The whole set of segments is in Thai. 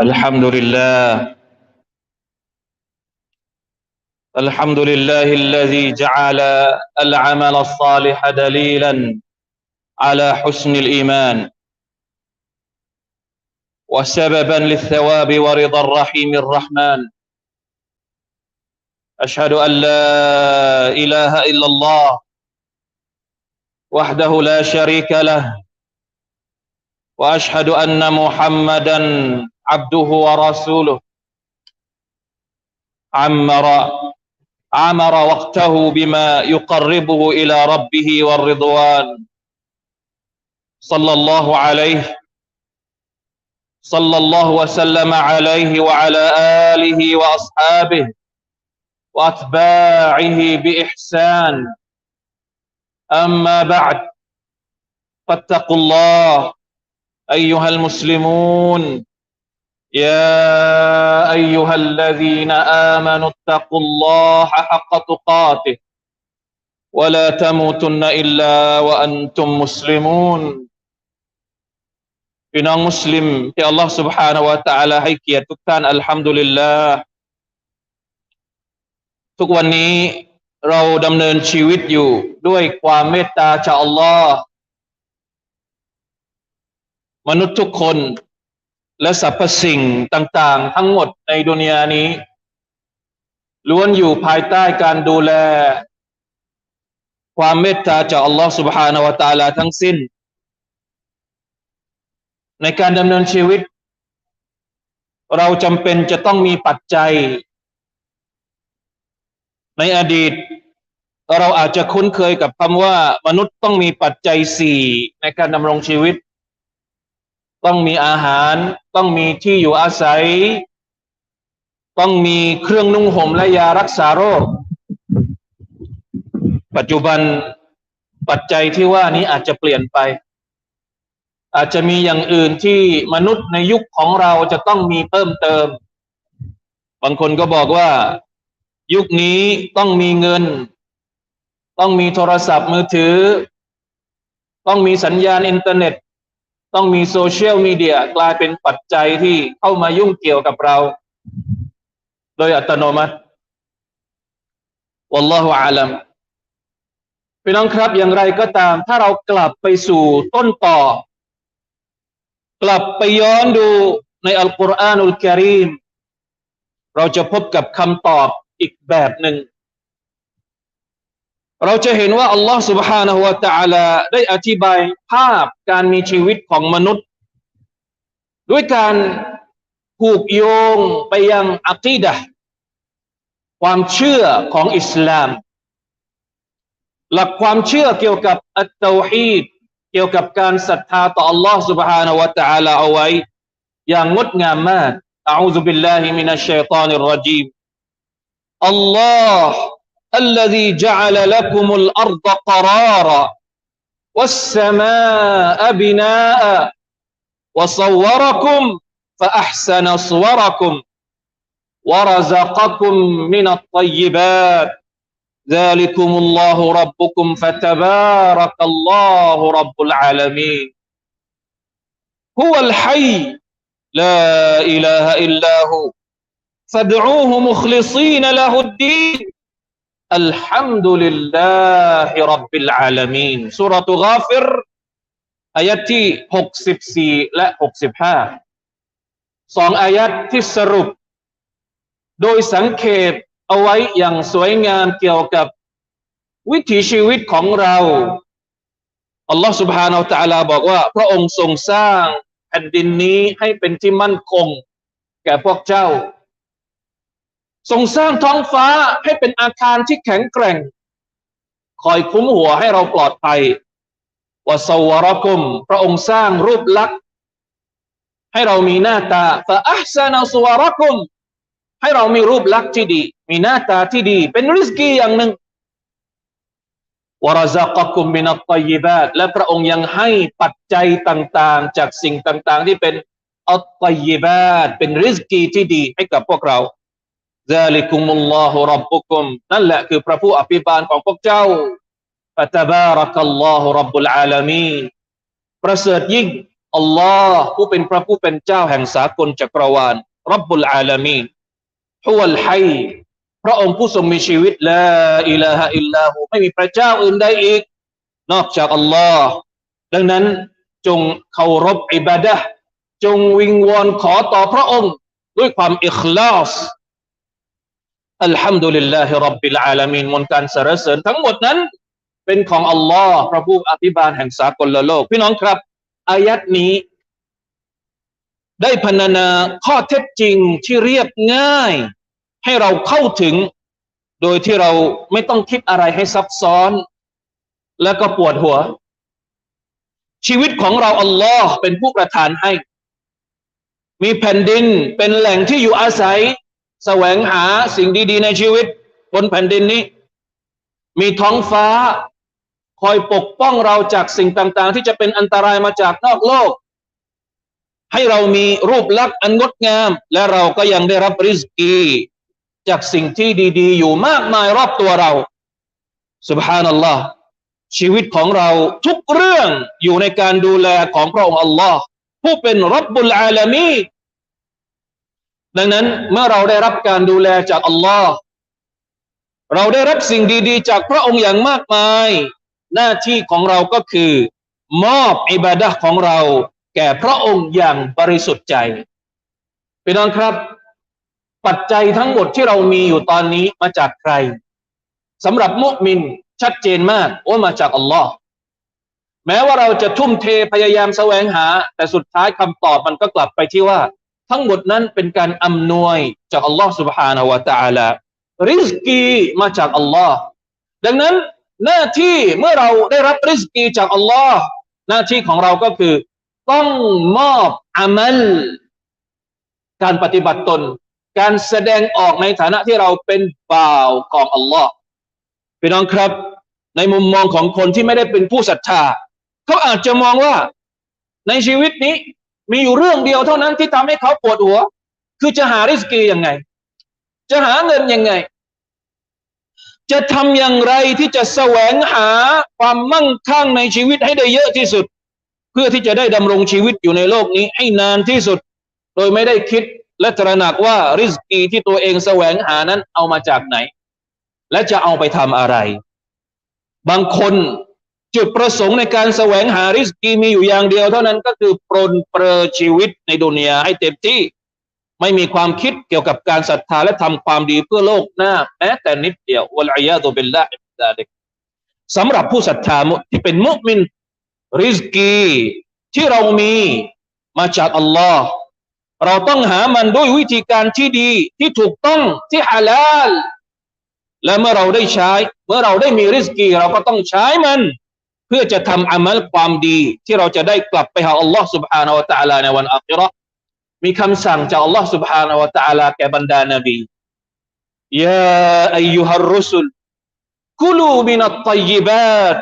الحمد لله. الحمد لله الذي جعل العمل الصالح دليلا على حسن الإيمان وسببا للثواب ورضا الرحيم الرحمن. أشهد أن لا إله إلا الله وحده لا شريك له وأشهد أن محمدا عبده ورسوله. عمر عمر وقته بما يقربه إلى ربه والرضوان. صلى الله عليه صلى الله وسلم عليه وعلى آله وأصحابه وأتباعه بإحسان. أما بعد فاتقوا الله أيها المسلمون. يا ايها الذين امنوا اتقوا الله حق تقاته ولا تموتن الا وانتم مسلمون พี่น้องมุสลิมที่อัลลอฮฺ سبحانه และ تعالى ให้เกียรติทุกท่านอัลฮัมดุลิลลาห์ทุกวันนี้เราดำเนินชีวิตอยู่ด้วยความเมตตาจากอัลลอฮ์มนุษย์ทุกคน และสรรพสิ่งต่าง ๆ ทั้งหมดในดุนยานี้ล้วนอยู่ภายใต้การดูแล ความเมตตาจากอัลลอฮ์ سبحانه และ تعالى ทั้งสิ้น ในการดำเนินชีวิต เราจำเป็นจะต้องมีปัจจัย ในอดีต เราอาจจะคุ้นเคยกับคำว่า มนุษย์ต้องมีปัจจัยสี่ในการดำรงชีวิต ต้องมีอาหาร ต้องมีที่อยู่อาศัย ต้องมีเครื่องนุ่งห่มและยารักษาโรค ปัจจุบันปัจจัยที่ว่านี้อาจจะเปลี่ยนไป อาจจะมีอย่างอื่นที่มนุษย์ในยุคของเราจะต้องมีเพิ่มเติม บางคนก็บอกว่า ยุคนี้ต้องมีเงิน ต้องมีโทรศัพท์มือถือ ต้องมีสัญญาณอินเทอร์เน็ต ต้องมีโซเชียลมีเดียกลายเป็นปัจจัยที่เข้ามายุ่งเกี่ยวกับเรา โดยอัตโนมัติวัลลอฮุอาลัมพี่น้องครับอย่างไรก็ตาม ถ้าเรากลับไปสู่ต้นต่อ กลับไปย้อนดูในอัลกุรอานุลกิริมเราจะพบกับคำตอบอีกแบบหนึ่ง เราจะเห็นว่าอัลลอฮ์ سبحانه และ تعالى ได้อธิบายภาพการมีชีวิตของมนุษย์ ด้วยการผูกโยงไปยังอัคีดะความเชื่อของอิสลาม หลักความเชื่อเกี่ยวกับอัตตาฮีดเกี่ยวกับการศรัทธาต่อ Allah سبحانه และ تعالى เอาไว้ อย่างงดงามมาก أعوذ بالله من الشيطان الرجيم الله الذي جعل لكم الأرض قرارا والسماء بناء وصوركم فأحسن صوركم ورزقكم من الطيبات. ذلكم الله ربكم فتبارك الله رب العالمين. هو الحي لا إله إلا هو. فادعوه مخلصين له الدين. الحمد لله رب العالمين สุรตุกาฟิรอายัดที่64 และ 65 สองอายัดที่สรุป โดยสังเขปเอาไว้อย่างสวยงามเกี่ยวกับวิถีชีวิตของเรา อัลลอฮฺ سبحانه และ تعالى บอกว่า พระองค์ทรงสร้างแผ่นดินนี้ให้เป็นที่มั่นคง แก่พวกเจ้า ทรงสร้างท้องฟ้าให้เป็นอาคารที่แข็งแกร่ง คอยคุ้มหัวให้เราปลอดภัยวะสวรกุม พระองค์สร้างรูปลักษณ์ให้เรามีหน้าตาฟะอัพซานาสวรกุม ให้เรามีรูปลักษณ์ที่ดี มีหน้าตาที่ดี เป็นริสกีอย่างหนึ่งวรซักกุมมินัตตยิบาตและพระองค์ยังให้ปัจจัยต่าง ๆ จากสิ่งต่าง ๆ ที่เป็นอัตตยิบาตเป็นริสกีที่ดีให้กับพวกเรา ซาลิกุมุลลอฮุมนั่นแหละคือพระผู้อภิบาลของพวกเจ้าฟะตบารักัลลอฮุรับบุลอาลามีประเสริฐยิ่งอัลลอฮ์ผู้เป็นพระผู้เป็นเจ้าแห่งสากลจักรวาลรับบุลอาลามีฮุวัลไฮพระองค์ผู้ทรงมีชีวิตละอิลาฮะอิลลาหูไม่มีพระเจ้าอื่นใดอีก นอกจากอัลลอฮ์ดังนั้นจงเคารพอิบาดะจงวิงวอนขอต่อพระองค์ ด้วยความอิคลาส อัลฮัมดุลิลลาฮิรับบิลอาลามีนมนการสรรเสริญทั้งหมดนั้น เป็นของอัลลอฮ์พระผู้อภิบาลแห่งสากลโลก พี่น้องครับ อายัดนี้ ได้พรรณนาข้อเท็จจริงที่เรียบง่าย ให้เราเข้าถึง โดยที่เราไม่ต้องคิดอะไรให้ซับซ้อน แล้วก็ปวดหัว ชีวิตของเราอัลลอฮ์เป็นผู้ประทานให้ มีแผ่นดินเป็นแหล่งที่อยู่อาศัย แสวงหาสิ่งดี ๆ ในชีวิต บนแผ่นดินนี้ มีท้องฟ้า คอยปกป้องเราจากสิ่งต่าง ๆ ที่จะเป็นอันตรายมาจากนอกโลก ให้เรามีรูปลักษณ์อันงดงาม และเราก็ยังได้รับริสกีจากสิ่งที่ดี ๆ อยู่มากมายรอบตัวเราสุบฮานัลลอฮ์ชีวิตของเราทุกเรื่องอยู่ในการดูแลของพระองค์อัลลอฮ์ผู้เป็นรับบุลอาลามี ดังนั้นเมื่อเราได้รับการดูแลจากอัลลอฮ์เราได้รับสิ่งดีๆ จากพระองค์อย่างมากมาย หน้าที่ของเราก็คือ มอบอิบาดะของเรา แก่พระองค์อย่างบริสุทธิ์ใจพี่น้องครับ ปัจจัยทั้งหมดที่เรามีอยู่ตอนนี้มาจากใครสำหรับมุมินชัดเจนมากว่ามาจากอัลลอฮ์แม้ว่าเราจะทุ่มเทพยายามแสวงหา แต่สุดท้ายคำตอบมันก็กลับไปที่ว่า ทั้งหมดนั้นเป็นการอำนวยจากอัลลอฮ์ سبحانه และ تعالى ริสกีมาจากอัลลอฮ์ดังนั้นหน้าที่เมื่อเราได้รับริสกีจากอัลลอฮ์หน้าที่ของเราก็คือ ต้องมอบอามัลการปฏิบัติตน การแสดงออกในฐานะที่เราเป็นบ่าวของอัลลอฮ์พี่น้องครับ ในมุมมองของคนที่ไม่ได้เป็นผู้ศรัทธาเขาอาจจะมองว่าในชีวิตนี้ มีอยู่เรื่องเดียวเท่านั้นที่ทำให้เขาปวดหัว คือจะหาริสกียังไง จะหาเงินยังไง จะทำอย่างไรที่จะแสวงหาความมั่งคั่งในชีวิตให้ได้เยอะที่สุด เพื่อที่จะได้ดำรงชีวิตอยู่ในโลกนี้ให้นานที่สุด โดยไม่ได้คิดและตระหนักว่าริสกีที่ตัวเองแสวงหานั้นเอามาจากไหน และจะเอาไปทำอะไร บางคน จุดประสงค์ในการแสวงหาริสกีมีอยู่อย่างเดียว เท่านั้นก็คือปรนเปรอชีวิตในดุนยาให้เต็มที่ ไม่มีความคิดเกี่ยวกับการศรัทธาและทำความดีเพื่อโลกหน้า แม้แต่นิดเดียววลัยยาตุบิลลาฮิดาลิกสำหรับผู้ศรัทธาที่เป็นมุมินริสกีที่เรามีมาจากอัลลอฮ์เราต้องหามันด้วยวิธีการที่ดีที่ถูกต้องที่ฮาลาลและเมื่อเราได้ใช้ เมื่อเราได้มีริสกี เราก็ต้องใช้มัน พื่อจะทำอามัลความดีที่เราจะได้กลับไปหาอัลลอฮ์ سبحانه และ تعالى ในวันอัครามีคำสั่งจากอัลลอฮ์ سبحانه และ تعالى แก่บรรดานบียาอายุฮัรรุสุลกุลูมินัตตัยบาต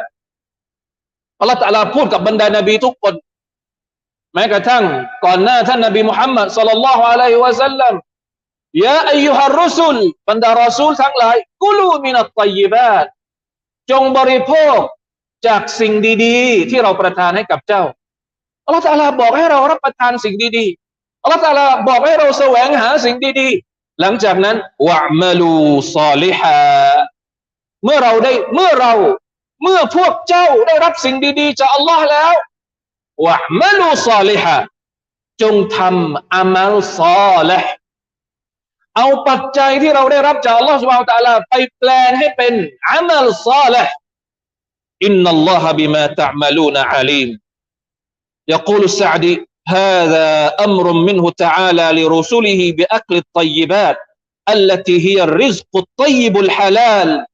อัลลอฮ์ تعالى พูดกับบรรดานบีทุกคน แม้กระทั่งก่อนหน้าท่านนบีมุฮัมมัดสัลลัลลอฮุอะลัยฮิวะสัลลัมยาอายุฮัรรุสุลบรรดารอซูลทั้งหลายกุลูมินัตตัยบาตจงบริโภค จากสิ่งดีๆ ที่เราประทานให้กับเจ้าอัลลอฮฺตาลาบอกให้เรารับประทานสิ่งดีๆอัลลอฮฺตาลาบอกให้เราแสวงหาสิ่งดีๆ หลังจากนั้นวะมลูซอลิฮะเมื่อเราได้เมื่อเราเมื่อพวกเจ้าได้รับสิ่งดีๆ จากอัลลอฮ์แล้ววะมลูซอลิฮะจงทำอามัลซอลห์เอาปัจจัยที่เราได้รับจากอัลลอฮ์สุบฮาวตาลาไปแปลงให้เป็นอามัลซอลห์ إن الله بما تعملون عليم يقول السعدي هذا أمر منه تعالى لرسله بأكل الطيبات التي هي الرزق الطيب الحلال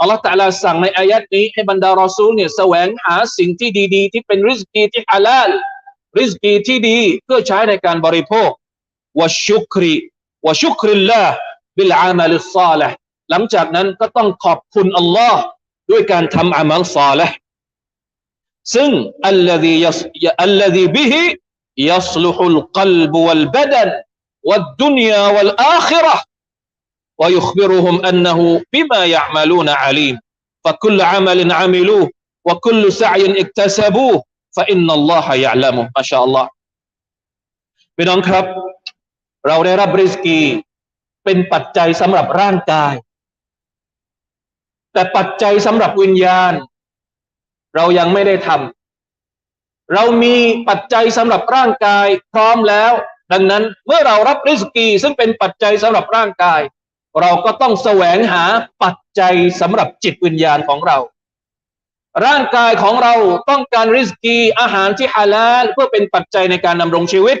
อัลลอฮฺตะลาสั่งในอายัดนี้ให้บรรดารอซูลเนี่ยแสวงหาสิ่งที่ดีๆที่เป็นริสกีที่ฮาลาลริสกีที่ดีเพื่อใช้ในการบริโภควะชุกรีวะชุกริลลาบิลอามัลิซาลห์หลังจากนั้นก็ต้องขอบคุณอัลลอฮ์ ด้วยการทำอามัลซาละซึ่งอัลลอฮีอัลลอฮีบิฮิ يصلح القلب والبدن والدنيا والآخرة ويخبرهم أنه بما يعملون عليم فكل عمل عملوه وكل سعي اكتسبوه فإن الله يعلم มาชาอัลลอฮ์พี่น้องครับ เราได้รับริสกี เป็นปัจจัยสำหรับร่างกาย แต่ปัจจัยสำหรับวิญญาณ เรายังไม่ได้ทำเรามีปัจจัยสำหรับร่างกายพร้อมแล้ว ดังนั้นเมื่อเรารับริสกีซึ่งเป็นปัจจัยสำหรับร่างกาย เราก็ต้องแสวงหาปัจจัยสำหรับจิตวิญญาณของเรา ร่างกายของเราต้องการริสกีอาหารที่ฮาลาลเพื่อเป็นปัจจัยในการดำรงชีวิต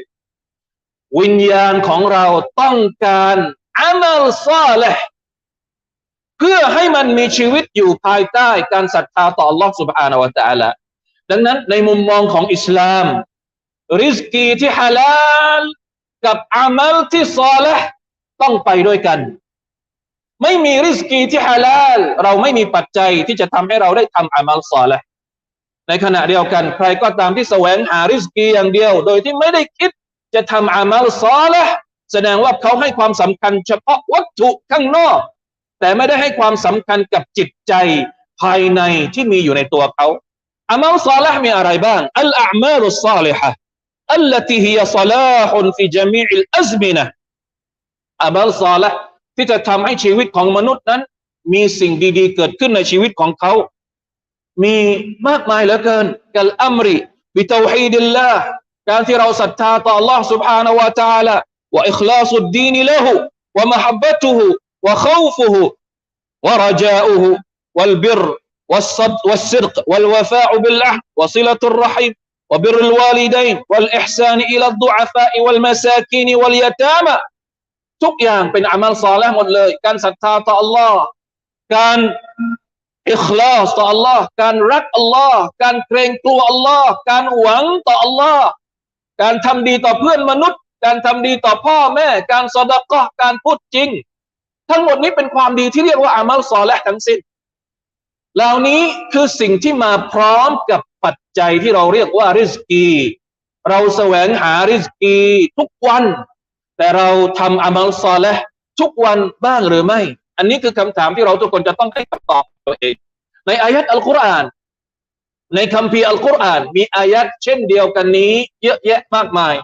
วิญญาณของเราต้องการอามัลซาเลห์ เพื่อให้มันมีชีวิตอยู่ภายใต้การศรัทธาต่อ Allah سبحانه และ تعالى ดังนั้นในมุมมองของอิสลาม ริสกีที่ฮาลาลกับอามัลที่ซาเลห์ต้องไปด้วยกัน ไม่มีริสกีที่ฮาลาล เราไม่มีปัจจัยที่จะทำให้เราได้ทำอามัลซาเลห์ในขณะเดียวกัน ใครก็ตามที่แสวงหาริสกีอย่างเดียว โดยที่ไม่ได้คิดจะทำอามัลซอละแสดงว่าเขาให้ความสำคัญเฉพาะวัตถุข้างนอก แต่ไม่ได้ให้ความสำคัญกับจิตใจภายในที่มีอยู่ในตัวเขาอามัลซอละมีอะไรบ้างอัลอามัลุซาลิฮะ التي هي صلاح في جميع الأزمنة อามัลซอละที่จะทำให้ชีวิตของมนุษย์นั้น มีสิ่งดีๆ เกิดขึ้นในชีวิตของเขา มีมากมายเหลือเกินกัลอัมริบิตาวฮีดิลลาห์การที่เราศรัทธาต่อ Allah سبحانه และ تعالى ว่าอิคลาสุดดีนละหูวะมหับบะตุหู วะขาวฟุหูวะรจาอุหูวัลบิร والصد والصدق والوفاء بالعهد وصلة الرحم وبر الوالدين والإحسان إلى الضعفاء والمساكين واليتامى ทุกอย่างเป็นอามัลซอและหมดเลย การศรัทธาต่อ Allah การอิคลาสต่อ Allah การรัก Allah การเกรงกลัว Allah การหวังต่อ Allah การทำดีต่อเพื่อนมนุษย์ การทำดีต่อพ่อแม่ การสดกะการพูดจริง ทั้งหมดนี้เป็นความดีที่เรียกว่าอามัลซอและทั้งสิ้น เหล่านี้คือสิ่งที่มาพร้อมกับปัจจัยที่เราเรียกว่าริสกี เราแสวงหาริสกีทุกวัน แต่เราทำอามัลซอและทุกวันบ้างหรือไม่ อันนี้คือคำถามที่เราทุกคนจะต้องให้คำตอบตัวเอง ในอายัดอัลกุรอาน ในคัมภีร์อัลกุรอาน มีอายัดเช่นเดียวกันนี้ เยอะแยะมากมาย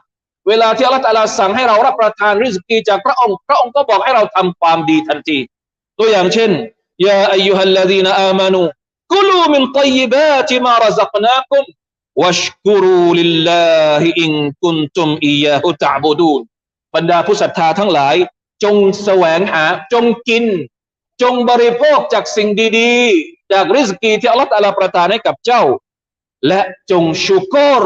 เวลาที่อัลลอฮฺตาลาสั่งให้เรารับประทานริสกีจากพระองค์ พระองค์ก็บอกให้เราทำความดีทันที ตัวอย่างเช่นยาอายุฮัลลดีนอามานูกุลูมินตัยบาติมารซักนาคุมวัชกุรูลิลลาฮิอินกุนตุมอียาฮุตะบูดูนบรรดาผู้ศรัทธาทั้งหลาย จงแสวงหาจงกิน จงบริโภคจากสิ่งดีๆ จากริสกีที่อัลลอฮฺตาลาประทานให้กับเจ้า และจงชุกร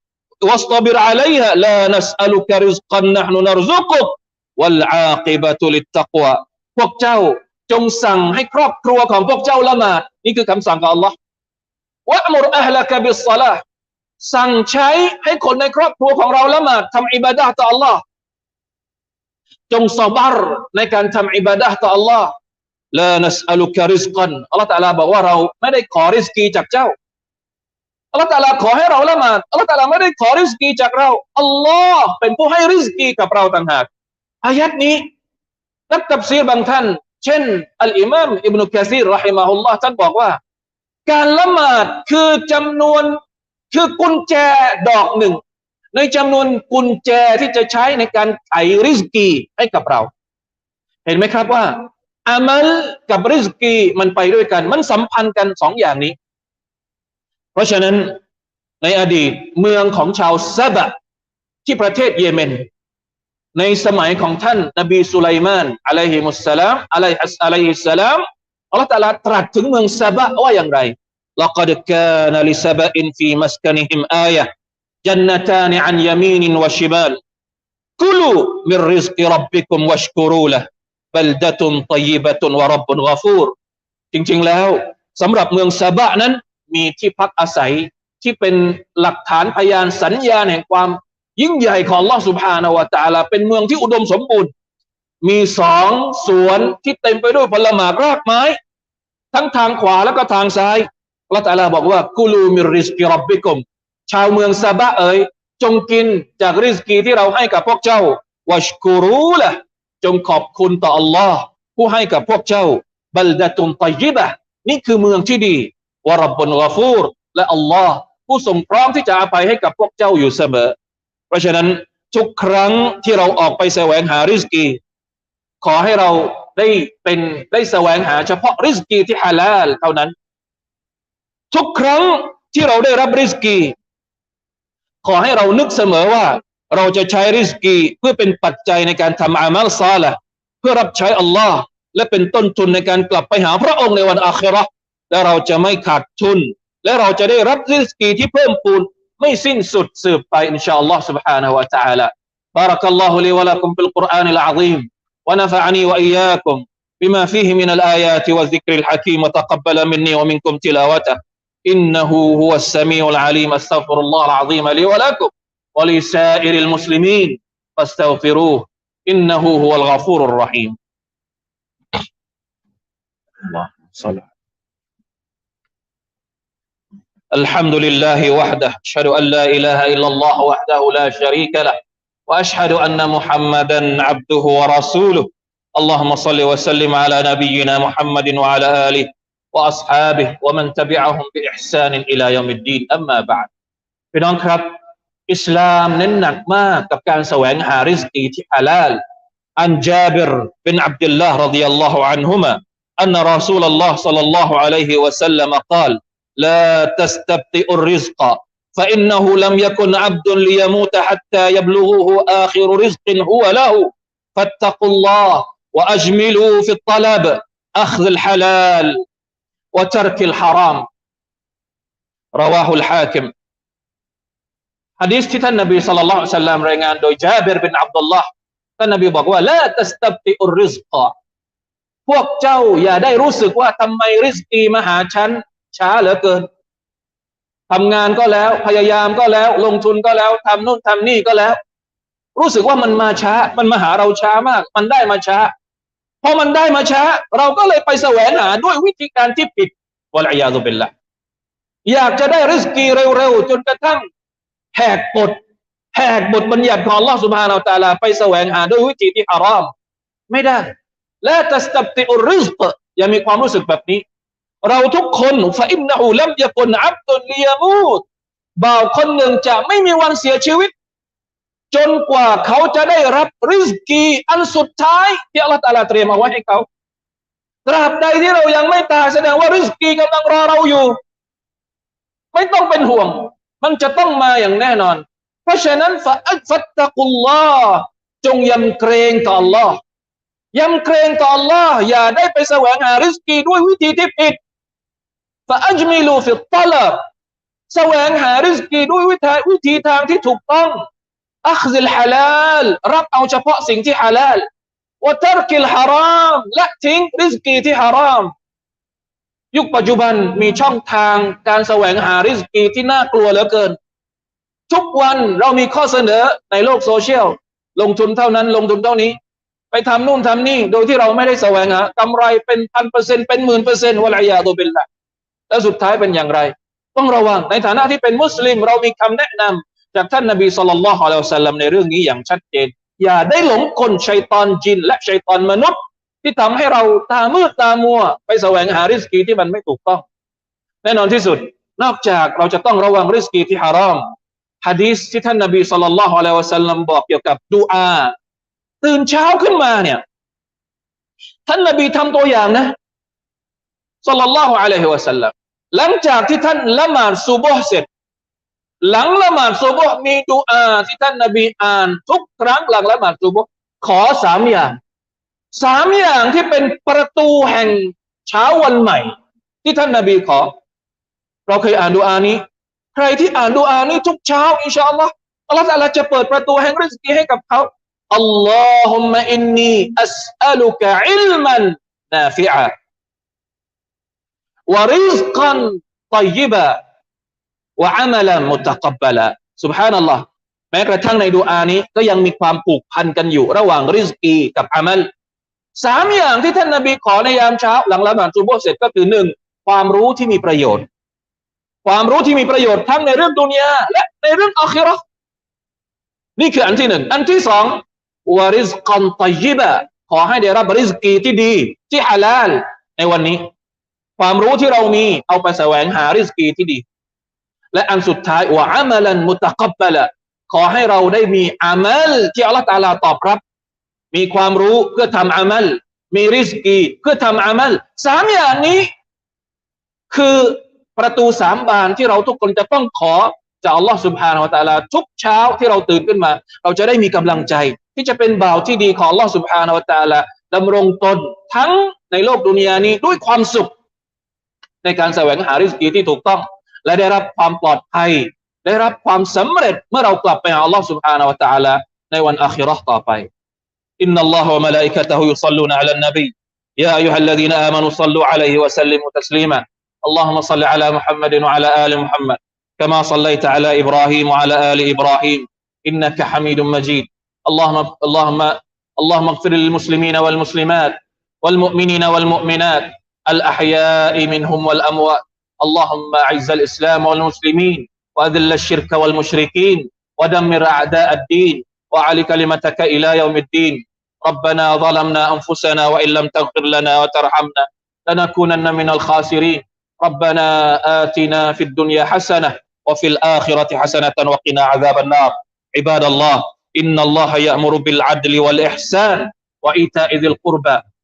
واصطبر عليها لا نسألك رزقا نحن نرزقك والعاقبة للتقوى พวกเจ้าจงสั่งให้ครอบครัวของพวกเจ้าละหมาดนี่คือคำสั่งของ Allah วะมุรอัลลกบิสซาลาสั่งใช้ให้คนในครอบครัวของเราละหมาดทำอิบาดะห์ต่อ Allah จงสบัรในการทำอิบาดะห์ต่อ Allah ลานัสอัลุกริสกันอัลลอฮฺตะลาบอกว่าเราไม่ได้ขอริสกีจากเจ้า อัลลอฮฺตาลาขอให้เราละหมาดอัลลอฮฺตาลาไม่ได้ขอริสกีจากเราอัลลอฮ์เป็นผู้ให้ริสกีกับเราต่างหากอายัดนี้นักตับซีบางท่าน เช่น อัลอิมามอิบนุกะซีรรหิมะฮุลลอฮ์ท่านบอกว่า การละหมาดคือจำนวนคือกุญแจดอกหนึ่ง ในจำนวนกุญแจที่จะใช้ในการไขริสกีให้กับเรา เห็นไหมครับว่าอามัลกับริสกีมันไปด้วยกัน มันสัมพันธ์กันสองอย่างนี้ เพราะฉะนั้นในอดีตเมืองของชาวซาบะที่ประเทศเยเมน ในสมัยของท่านนบีสุไลมานอะลัยฮิมุสสลามอะลัยฮิสอะลัยฮิสสลามอัลลอฮฺตะลาตรัสถึงเมืองซาบะว่าอย่างไร لقد كان لسبأ في مسكنهم آية جنتان عن يمين وشمال كلوا من رزق ربكم واشكروا له بلدة طيبة ورب غفور จริงๆแล้วสำหรับเมืองซาบะนั้น มีที่พักอาศัยที่เป็นหลักฐานพยานสัญญาแห่งความยิ่งใหญ่ของล่องสุภานวตาลาเป็นเมืองที่อุดมสมบูรณ์ มีสองสวนที่เต็มไปด้วยผลไม้รากไม้ ทั้งทางขวาแล้วก็ทางซ้ายละตาลาบอกว่ากุลูมิริสกิรับบิกุมชาวเมืองซาบะเอ๋ยจงกินจากริสกีที่เราให้กับพวกเจ้าวัชกูรูละจงขอบคุณต่ออัลลอฮ์ผู้ให้กับพวกเจ้าบัลดะตุนตยิบะนี่คือเมืองที่ดี วะรับบนกฟูรและ Allah ผู้ทรงพร้อมที่จะอภัยให้กับพวกเจ้าอยู่เสมอ เพราะฉะนั้นทุกครั้งที่เราออกไปแสวงหาริสกี ขอให้เราได้เป็นได้แสวงหาเฉพาะริสกีที่ฮาลาลเท่านั้น ทุกครั้งที่เราได้รับริสกี ขอให้เรานึกเสมอว่า เราจะใช้ริสกีเพื่อเป็นปัจจัยในการทำอามัลซาละเพื่อรับใช้อัลลอฮ์และเป็นต้นทุนในการกลับไปหาพระองค์ในวันอาครา และเราจะไม่ขาดทุน และเราจะได้รับริสกีที่เพิ่มพูนไม่สิ้นสุดสืบไปอินชาอัลลอฮ์ سبحانه และ تعالى بارك الله لي ولكم في القرآن العظيم ونفعني وإياكم بما فيه من الآيات والذكر الحكيم وتقبل مني ومنكم تلاوته إنه هو السميع العليم استغفر الله العظيم لي ولكم ولسائر المسلمين فاستغفروه إنه هو الغفور الرحيم الله صلى الحمد لله وحده أشهد أن لا إله إلا الله وحده لا شريك له وأشهد أن محمدا عبده ورسوله. اللهم صل وسلم على نبينا محمد وعلى آله وأصحابه ومن تبعهم بإحسان إلى يوم الدين. أما بعد بنكرت اسلام ننك ما كان سوين رزقي حلال. عن جابر بن عبد الله رضي الله عنهما أن رسول الله صلى الله عليه وسلم قال لا تستبطئ الرزق فإنه لم يكن عبد ليموت حتى يبلغه آخر رزق هو له فاتقوا الله وأجملوا في الطلب أخذ الحلال وترك الحرام رواه الحاكم ฮะดีษที่ท่านนบีสัลลัลลอฮุอะลัยฮิวะสัลลัมรายงานโดยจาบิรบินอับดุลลอฮ์ท่านนบีบอกว่าละตัสตับติอุริสกะพวกเจ้าอย่าได้รู้สึกว่าทำไมริสกีมาหาฉัน ช้าเหลือเกินทำงานก็แล้วพยายามก็แล้ว ลงทุนก็แล้วทำนู่นทำนี่ก็แล้ว รู้สึกว่ามันมาช้า มันมาหาเราช้ามาก มันได้มาช้าพอมันได้มาช้า เราก็เลยไปแสวงหาด้วยวิธีการที่ผิดวะลายาตุเป็นละอยากจะได้ริสกีเร็วๆ จนกระทั่งแหกกฎแหกบทบัญญัติของลอสุภาเราอัตาลา ไปแสวงหาด้วยวิธีที่อาราม ไม่ได้ และตัสตับติอุริสก์ย่ามีความรู้สึกแบบนี้ เราทุกคนฟาอินนะฮูลัมยะกุนอับดุลลียมูดบ่าวคนหนึ่งจะไม่มีวันเสียชีวิต จนกว่าเขาจะได้รับริสกีอันสุดท้ายที่อัลลอฮฺตาลาเตรียมเอาไว้ให้เขาตราบใดที่เรายังไม่ตายแสดงว่าริสกีกำลังรอเราอยู่ ไม่ต้องเป็นห่วง มันจะต้องมาอย่างแน่นอน เพราะฉะนั้นฟะอัฟัตตะกุลลอฮ์จงยำเกรงต่อ Allah ยำเกรงต่อ Allah อย่าได้ไปแสวงหาริสกีด้วยวิธีที่ผิด ฟะอัจมิลูฟิตตลับแสวงหาริสกีด้วยวิธีวิธีทางที่ถูกต้องอัคซิลฮาลาลรับเอาเฉพาะสิ่งที่ฮาลาลวะตรกิลฮารามและทิ้งริสกีที่ฮาราม ยุคปัจจุบันมีช่องทางการแสวงหาริสกีที่น่ากลัวเหลือเกิน ทุกวันเรามีข้อเสนอในโลกโซเชียล ลงทุนเท่านั้นลงทุนเท่านี้ ไปทำนู่นทำนี่ โดยที่เราไม่ได้แสวงหากำไรเป็นพันเปอร์เซ็นต์เป็นหมื่นเปอร์เซ็นต์วะลัยยาตุบิลละ แล้วสุดท้ายเป็นอย่างไร ต้องระวังในฐานะที่เป็นมุสลิม เรามีคำแนะนำจากท่านนบีสุลต่านละฮ์อะลัยฮิสซาลลัมในเรื่องนี้อย่างชัดเจน อย่าได้หลงกลชัยตอนจิน และชัยตอนมนุษย์ ที่ทำให้เราตามืดตามัว ไปแสวงหาริสกีที่มันไม่ถูกต้อง แน่นอนที่สุด นอกจากเราจะต้องระวังริสกีที่ฮารอมฮะดีษที่ท่านนบีสุลต่านละฮ์อะลัยฮิวะสัลลัมบอกเกี่ยวกับดูอาตื่นเช้าขึ้นมาเนี่ยท่านนบีทำตัวอย่างนะสุลต่านละฮ์อะลัยฮิวะสัลลัม หลังจากที่ท่านละหมาดซุบฮ์เสร็จ หลังละหมาดซุบฮ์มีดูอาที่ท่านนบีอ่านทุกครั้งหลังละหมาดซุบฮ์ขอสามอย่างสามอย่างที่เป็นประตูแห่งเช้าวันใหม่ ที่ท่านนบีขอ เราเคยอ่านดูอานี้ ใครที่อ่านดูอานี้ทุกเช้าอินชาอัลลอฮ์อัลลอฮฺจะเปิดประตูแห่งริสกีให้กับเขาอัลลอฮุมะอินนีอัสอัลุกะอิลมันนาฟิอา วะริสกันตอยยิบะวะอามัลมุตะกับละสุบฮานัลลอฮ์แม้กระทั่งในดูอานี้ก็ยังมีความผูกพันกันอยู่ ระหว่างริสกีกับอามัลสามอย่างที่ท่านนาบีขอในยามเช้า หลังละหมาดซุบโบเสร็จก็คือหนึ่งความรู้ที่มีประโยชน์ ความรู้ที่มีประโยชน์ทั้งในเรื่องดุนยาและในเรื่องอัครานี่คืออันที่หนึ่งอันที่สองวาริสกันตยิบะขอให้ได้รับริสกีที่ดี ที่ฮาลาลในวันนี้ ความรู้ที่เรามีเอาไปแสวงหาริสกีที่ดี และอันสุดท้ายวะอามัลันมุตะกับละขอให้เราได้มีอามัลที่อัลลอฮฺตาลาตอบรับ มีความรู้เพื่อทำอามัลมีริสกีเพื่อทำอามัลสามอย่างนี้ คือประตูสามบานที่เราทุกคนจะต้องขอจากอัลลอฮฺสุบฮานาอัลตาลาทุกเช้าที่เราตื่นขึ้นมา เราจะได้มีกำลังใจ ที่จะเป็นบ่าวที่ดีของอัลลอฮฺสุบฮานาอัลตาลาดำรงตนทั้งในโลกดุนยานี้ด้วยความสุข ในการแสวงหาริสกีที่ถูกต้อง และได้รับความปลอดภัย ได้รับความสำเร็จเมื่อเรากลับไปหาอัลลอฮฺสุบฮานาอัลตาลาในวันอาคิเราะห์ต่อไปอินนัลลอฮฺวะมะลาอิกะตะฮุยุศ็อลลูนอะลันนบี يا أيها الذين آمنوا صلوا عليه وسلموا تسليما اللهم صل على محمد وعلى آل محمد كما صليت على إبراهيم وعلى آل إبراهيم إنك حميد مجيد اللهم اللهم اللهم اغفر للمسلمين والمسلمات والمؤمنين والمؤمنات الأحياء منهم والأموات. اللهم أعز الإسلام والمسلمين وأذل الشرك والمشركين ودمر أعداء الدين وعلي كلمتك إلى يوم الدين. ربنا ظلمنا أنفسنا وإن لم تغفر لنا وترحمنا لنكونن من الخاسرين. ربنا آتنا في الدنيا حسنة وفي الآخرة حسنة وقنا عذاب النار. عباد الله إن الله يأمر بالعدل والإحسان وإيتاء ذي القربى.